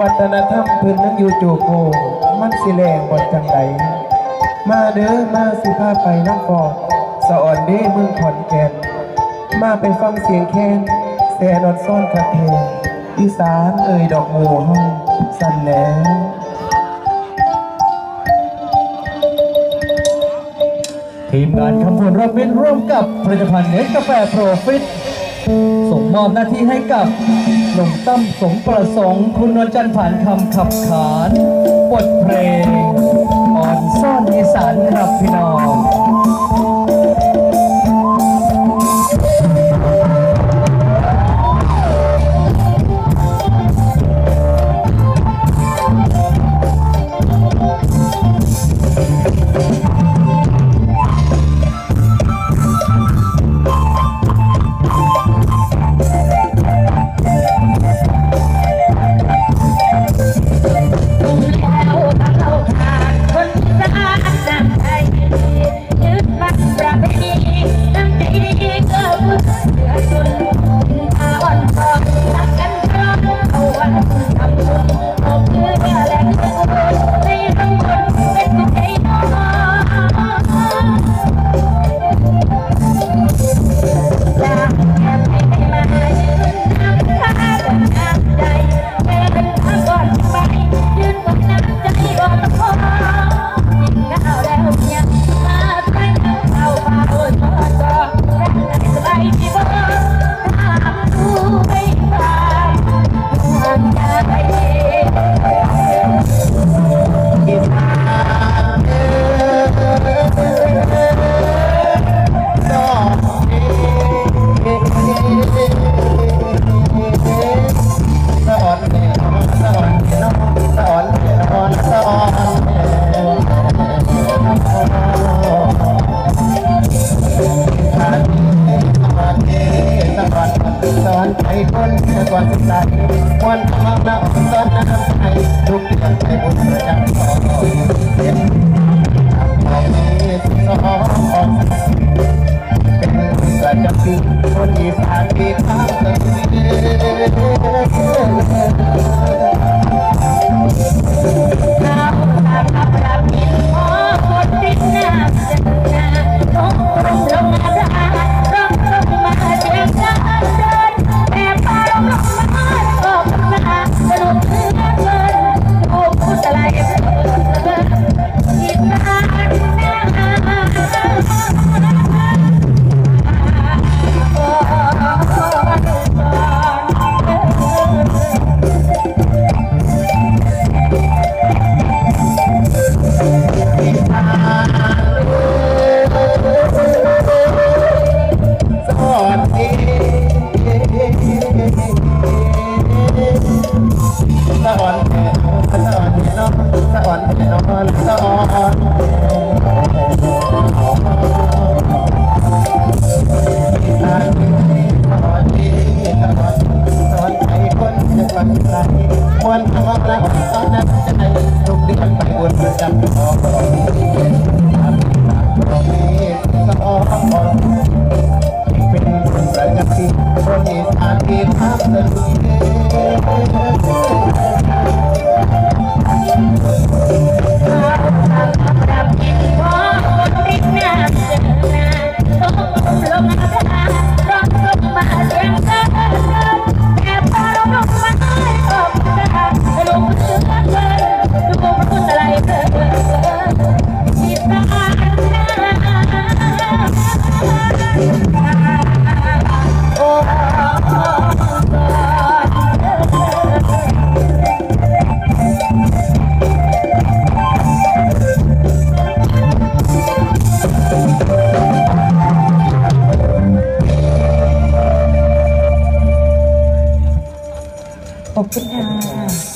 วัฒนธรรมพื้นนั่งอยู่จูโกมันสิแรงบอดจังไดมาเด้อมาสิพาไปน้ำฟอกสะอ่อนเด้เมืองขอนแก่นมาไปฟังเสียงแค้นแสนอดซ่อนกระเพงอีสานเอ่ยดอกโมห้องสั่นแล้วทีมงานคำพลรอบเวนร่วมกับผลิตภัณฑ์เนสกาแฟโปรฟิตส่งมอบหน้าที่ให้กับ หนุ่มตั้มสมประสงค์ คุณนรจันทร์ผ่านคำขับขาน บทเพลง ทุกเดือนไปบุญประจำต่อเป็นทำของนี้สน้องเป็นประจำปีคนอีสานปีข้ามเลย Thank you. give up the 真